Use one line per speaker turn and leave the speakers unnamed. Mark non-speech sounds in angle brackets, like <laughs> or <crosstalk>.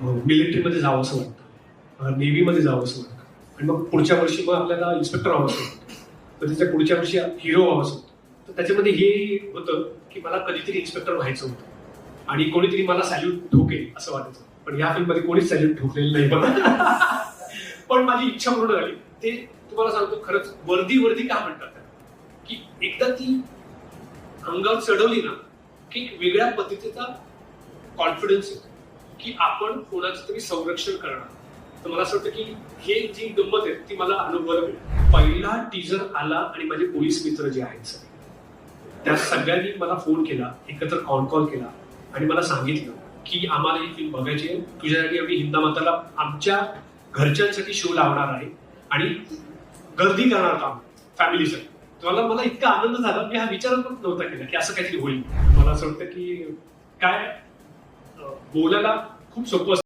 मिलिटरीमध्ये जावंसं वाटतं. नेव्हीमध्ये जावंसं वाटतं. आणि मग पुढच्या वर्षी मग आपल्याला इन्स्पेक्टर व्हावंसं वाटतं. तर त्याच्या पुढच्या वर्षी हिरो व्हावंसं होतं तर त्याच्यामध्ये हे होतं की मला कधीतरी इन्स्पेक्टर व्हायचं होतं. आणि कोणीतरी मला सॅल्यूट ठोकेल असं वाटायचं. पण या फिल्ममध्ये कोणीच सॅल्यूट ठोकलेलं नाही मला <laughs> पण माझी इच्छा पूर्ण झाली. ते तुम्हाला सांगतो खरंच वर्दी वर्दी का म्हणतात की एकदा ती अंगावर चढवली ना की वेगळ्या पद्धतीचा कॉन्फिडन्स येतो. की आपण कोणाचं तरी संरक्षण करणार. तर मला असं वाटतं की हे जी गंमत आहे ती मला अनुभवायला पहिला टीजर आला आणि माझे पोलीस मित्र जे आहेत सगळे त्या सगळ्यांनी मला फोन केला एकत्र कॉल कॉल केला आणि मला सांगितलं की आम्हाला ही फिल्म बघायची आहे. तुझ्यासाठी आम्ही हिंदा माताला आमच्या घरच्यांसाठी शो लावणार आहे आणि गर्दी करणार काम फॅमिलीसाठी मला मला इतका आनंद झाला मी हा विचार पण नव्हता केला की असं काहीतरी होईल. मला असं वाटतं की काय बोलायला खूप सोपं असतं.